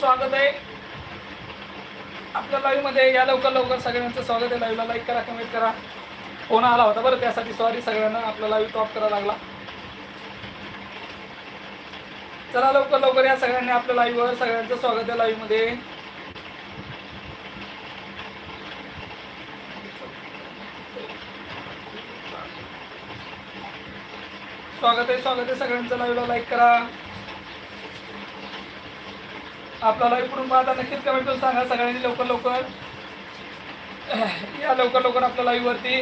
स्वागत आहे. आपल्या लाईव्हमध्ये या लवकर लवकर सगळ्यांचं स्वागत आहे. लाईव्हला लाईक करा कमेंट करा. फोन आला होता बरं त्यासाठी सॉरी सगळ्यांना. आपला लाईव्ह टॉप करावा लागला. चला लवकर लवकर या सगळ्यांनी आपल्या लाईव्हवर सगळ्यांचं स्वागत आहे लाईव्हमध्ये स्वागत आहे स्वागत आहे सगळ्यांचं. लाईव्हला लाईक करा. आपल्याला लाईव्ह कुठून पाहता नक्कीच कमेंट करून सांगा. सगळ्यांनी लवकर लवकर. या लवकर लवकर आपल्या लाईव्हवरती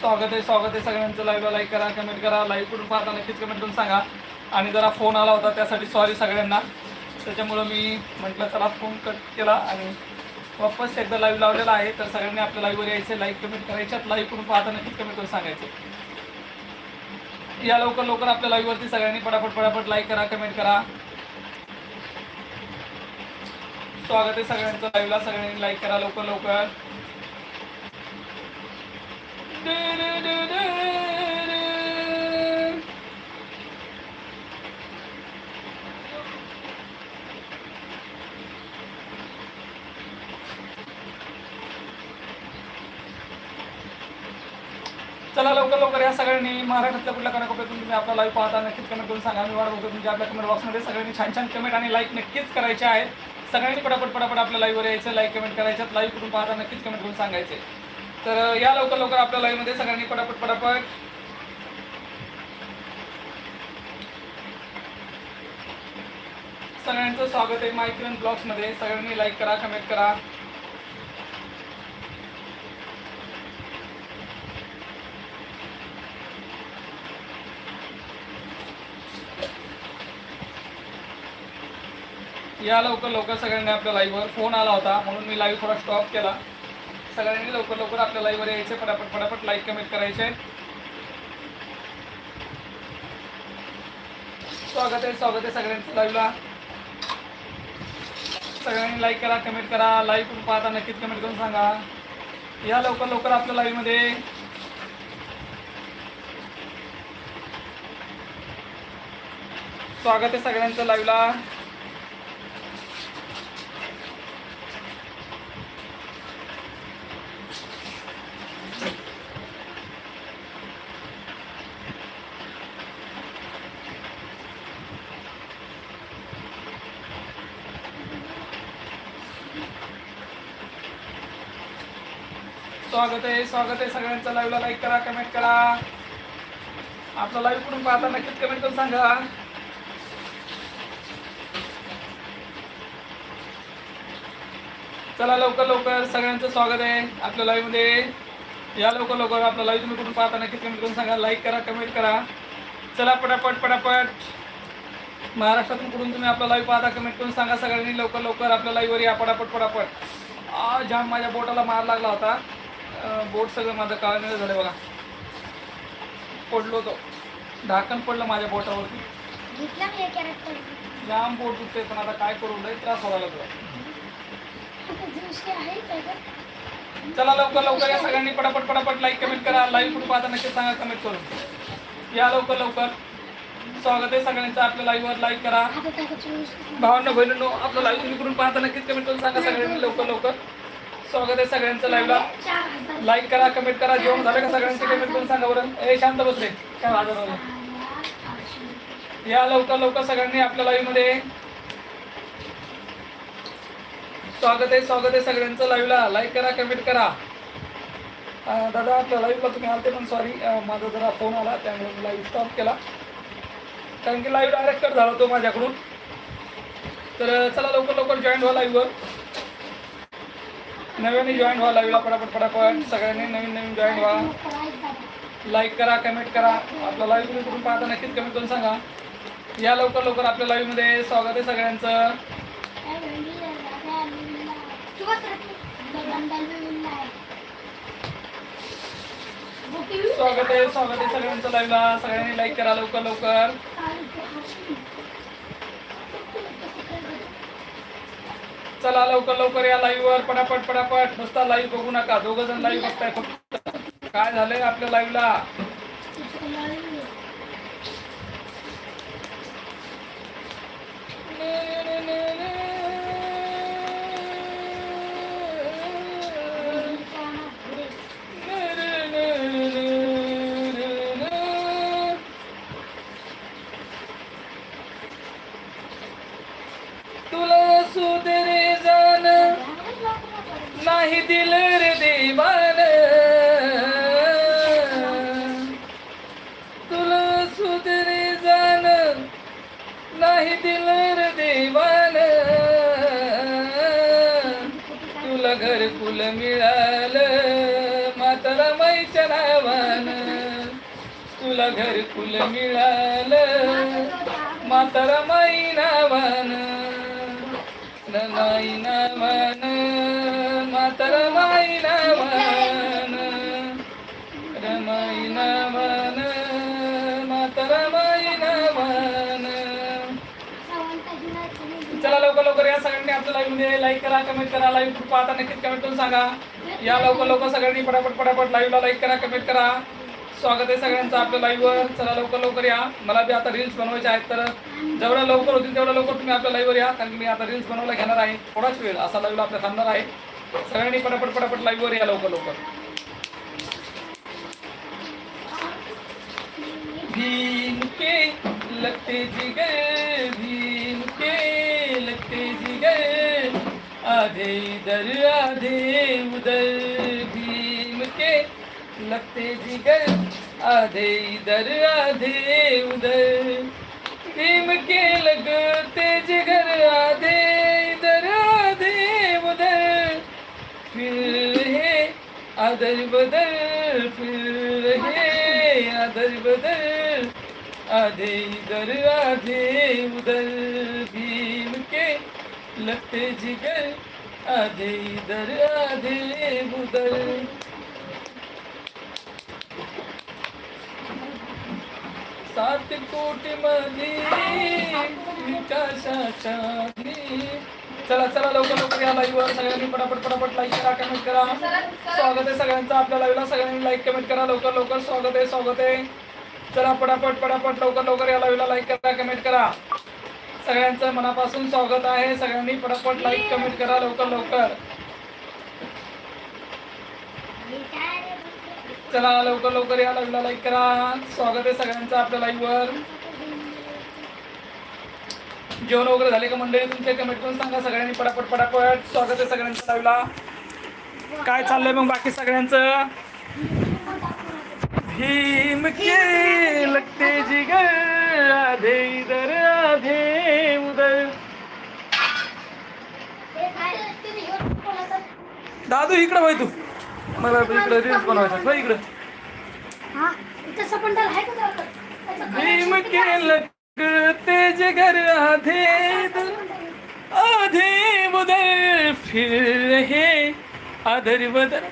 स्वागत आहे स्वागत आहे सगळ्यांचं. लाईव्हला लाईक करा कमेंट करा. लाईव्ह कुठून पाहता नक्कीच कमेंट करून सांगा. आणि जरा फोन आला होता त्यासाठी सॉरी सगळ्यांना. त्याच्यामुळं मी म्हटलं चला फोन कट केला आणि वापस एकदा लाईव्ह लावलेला आहे. तर सगळ्यांनी आपल्या लाईव्हवर यायचे. लाईव्ह कमेंट करायच्यात लाईव्ह करून पाहता नक्कीच कमेंट करून सांगायचे. या लवकर लवकर आपल्या लाईव्हवरती सगळ्यांनी पटापट पटापट लाईक करा कमेंट करा. स्वागत आहे सगळ्यांचं लाईव्हला सगळ्यांनी लाईक करा लवकर लवकर. चला लवकर लवकर या सगळ्यांनी महाराष्ट्रातल्या कुठल्या कानाकोपऱ्यातून तुम्ही आपला लाईव्ह पाहता नक्कीच कमेंट करून सांगा. मी वाट बघतो तुमच्या आपल्या कमेंट बॉक्समध्ये सगळ्यांनी छान छान कमेंट आणि लाईक नक्कीच करायचे आहेत. सगळ्यांनी पटापट पटापट आपल्या लाईव्हवर यायचं लाईक कमेंट करायच्यात लाईव्ह कुठून पाहता नक्कीच कमेंट करून सांगायचे. तर या लवकर लवकर आपल्या लाईव्हमध्ये सगळ्यांनी पटापट पटापट. सगळ्यांचं स्वागत आहे मायक्रोन ब्लॉग्समध्ये. सगळ्यांनी लाईक करा कमेंट करा. या लवकर लवकर सगळ्यांनी आपल्या लाईव्हवर फोन आला होता म्हणून मी लाईव्ह थोडा स्टॉप केला. सगळ्यांनी लवकर लवकर आपल्या लाईव्हवर यायचे पटापट पटापट लाईक कमेंट करायचे. स्वागत आहे स्वागत आहे सगळ्यांचं लाईव्हला सगळ्यांनी लाईक करा कमेंट करा लाईव्ह करून पाहता नक्कीच कमेंट करून सांगा. या लवकर लवकर आपल्या लाईव्हमध्ये स्वागत आहे सगळ्यांचं लाईव्हला स्वागत आहे स्वागत आहे सगळ्यांचं. लाईव्हला लाईक करा कमेंट करा. आपला लाईव्ह कुठून पाहता नक्कीच कमेंट करून सांगा. चला लवकर लवकर. सगळ्यांचं स्वागत आहे आपल्या लाईव्हमध्ये या लवकर लवकर आपला लाईव्ह तुम्ही कुठून पाहता नक्कीच कमेंट करून सांगा. लाईक करा कमेंट करा. चला पटापट पटापट. महाराष्ट्रातून कुठून तुम्ही आपला लाईव्ह पाहता कमेंट करून सांगा. सगळ्यांनी लवकर लवकर आपल्या लाईव्हवर या. पटापट पटापट. आ जाम माझ्या बोटाला मार लागला होता. बोट सगळं माझं काळं झालं बघा. पडलो तो ढाकण पडलं माझ्या बोटावरती. जाम बोट दुखते पण आता काय करू? लय त्रास व्हायला लागला. चला लवकर लवकर या सगळ्यांनी पटापट पटापट लाईक कमेंट करा. लाईव्ह कुठं पाहता नक्की सांगा कमेंट करून. या लवकर लवकर. स्वागत आहे सगळ्यांचं. आपल्या लाईव्हवर लाईक करा. भावांनो बहिणींनो आपलं लाईव्ह तुम्ही कुठून पाहता नक्कीच कमेंट करून सांगा सगळ्यांनी. लवकर लवकर. स्वागत आहे सगळ्यांचं लाईव्हला लाईक करा कमेंट करा. जेवण झालं का सगळ्यांचे? कमेंट करून सांगा बरं ए शांत बसले. काय हजार झालं या लवकर लवकर सगळ्यांनी आपल्या लाईव्हमध्ये स्वागत आहे स्वागत आहे सगळ्यांचं लाईव्हला लाईक करा कमेंट करा. दादा आपल्या लाईव्हला तुम्ही आलते पण सॉरी माझा जरा फोन आला त्यामुळे मी लाईव्ह स्टॉप केला. कारण की लाईव्ह डायरेक्ट कट झाला तो माझ्याकडून. तर चला लवकर लवकर जॉईन व्हा लाईव्हवर नव्याने जॉईन व्हा लाईव्हला पटापट पटापट. सगळ्यांनी नवीन नवीन जॉईन व्हा. लाईक करा कमेंट करा. आपला लाईव्ह तुम्ही कुठून पाहता नक्कीच कमेंट करून सांगा. या लवकर लवकर आपल्या लाईव्हमध्ये स्वागत आहे सगळ्यांचं. स्वागत आहे स्वागत आहे सगळ्यांचं लाईव्हला सगळ्यांनी लाईक करा लवकर लवकर. चला लवकर लवकर या लाईव्ह वर पटापट पटापट. नुसता लाईव्ह बघू नका. दोघ जण लाईव्ह बघताय फक्त. काय झालंय आपल्या लाईव्हला तुला नाही दिलर देवान. तुला घरकुल मिळालं मातारा माईच्या नावान. तुला घरकुल मिळालं मातारा माई नावान. रमाई नावान. चला लवकर लवकर या सगळ्यांनी आपल्या लाईव्हमध्ये लाईक करा कमेंट करा लाईव्ह आता नक्कीच कमेंट करून सांगा. या लवकर लवकर सगळ्यांनी पटापट पटापट लाईव्हला लाईक करा कमेंट करा. स्वागत आहे सगळ्यांचं आपल्या लाईव्हवर चला लवकर लवकर या. मला बी आता रील्स बनवायचे आहेत तर जेवढ्या लवकर होतील तेवढ्या लवकर तुम्ही आपल्या लाईव्हवर या कारण मी आता रील्स बनवायला घेणार आहे. थोडाच वेळ असा लाईव्हला आपल्या थांबणार आहे. सगळ्यांनी पटापट पटापट लाईव्हवर या लवकर लवकर. भीम के लगते जिगर इधर आधे उधर भीम के लगते जिगर आधे इधर आधे उधर। भीम के लगते जिगर आधे इधर आधे उधर। फिर है आदर बदल फिर है आदर बदल आधे इधर आधे उधर भीम के लगते जिगर आधे इधर आधे उधर। सात कोटी मध्ये विकासाच्या चला चला लवकर लवकर या लाईव्ह वर. सगळ्यांनी पटापट पटापट लाईक करा कमेंट करा. स्वागत आहे सगळ्यांचं आपल्या लाईव्हला सगळ्यांनी लाईक कमेंट करा. लवकर लवकर. स्वागत आहे स्वागत आहे. चला पटापट पटापट. लवकर लवकर या लाईव्हला लाईक करा कमेंट करा. सगळ्यांचं मनापासून स्वागत आहे. सगळ्यांनी पटापट लाईक कमेंट करा लवकर लवकर. चला लवकर लवकर या लाईव्हला लाईक करा. स्वागत आहे सगळ्यांचं आपल्या लाईव्हवर जेवण वगैरे झाले का मंडळी? तुमच्या कमेंट करून सांगा. सगळ्यांनी पटापट पटापट. स्वागत आहे सगळ्यांच्या लाईव्हला काय चाललंय मग बाकी सगळ्यांचं? भीम के लगते जिगर आधे इधर आधे उधर। दादू इकडं भाई तू. मला इकडं रील्स बनवायचं भाई इकडं. भीम के लगते जिगर आधे इधर आधे उधर। फिर हे अधर बदर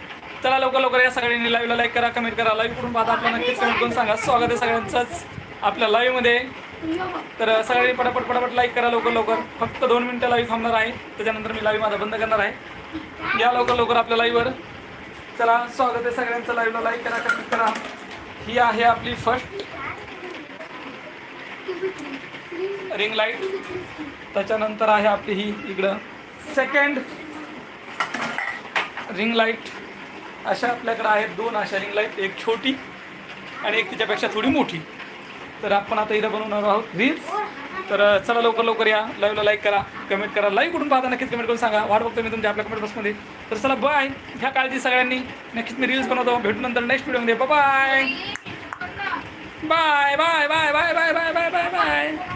चला लवकर लवकर या सगळ्यांनी लाईव्हला लाईक करा कमेंट करा लाईव्ह करून पाहता आपल्या नक्कीच कमेंट करून सांगा. स्वागत आहे सगळ्यांचंच आपल्या लाईव्हमध्ये तर सगळ्यांनी पटापट पटापट लाईक करा लवकर लवकर. फक्त दोन मिनटं लाईव्ह थांबणार आहे. त्याच्यानंतर मी लाईव्ह माझा बंद करणार आहे. या लवकर लवकर आपल्या लाईव्हवर चला स्वागत आहे सगळ्यांचं. लाईव्हला लाईक करा कमेंट करा. ही आहे आपली फर्स्ट रिंग लाइट त्याच्यानंतर आहे आपली ही इकडं सेकंड रिंग लाइट अशा आपल्याकडे आहेत दोन अशा रिंग लाइट एक छोटी आणि एक तिच्यापेक्षा थोडी मोठी. तर आपण आता इथं बनवणार आहोत रील्स तर चला लवकर लवकर या. लाईव्हला लाईक करा कमेंट करा. लाईव्ह कुठून पाहता नक्कीच कमेंट करून सांगा. वाट बघतो मी तुमच्या आपल्या कमेंट बॉक्समध्ये तर चला बाय घ्या काळजी सगळ्यांनी. नक्कीच मी रील्स बनवतो. भेटू नंतर नेक्स्ट व्हिडिओमध्ये bye bye bye bye bye bye bye bye bye bye bye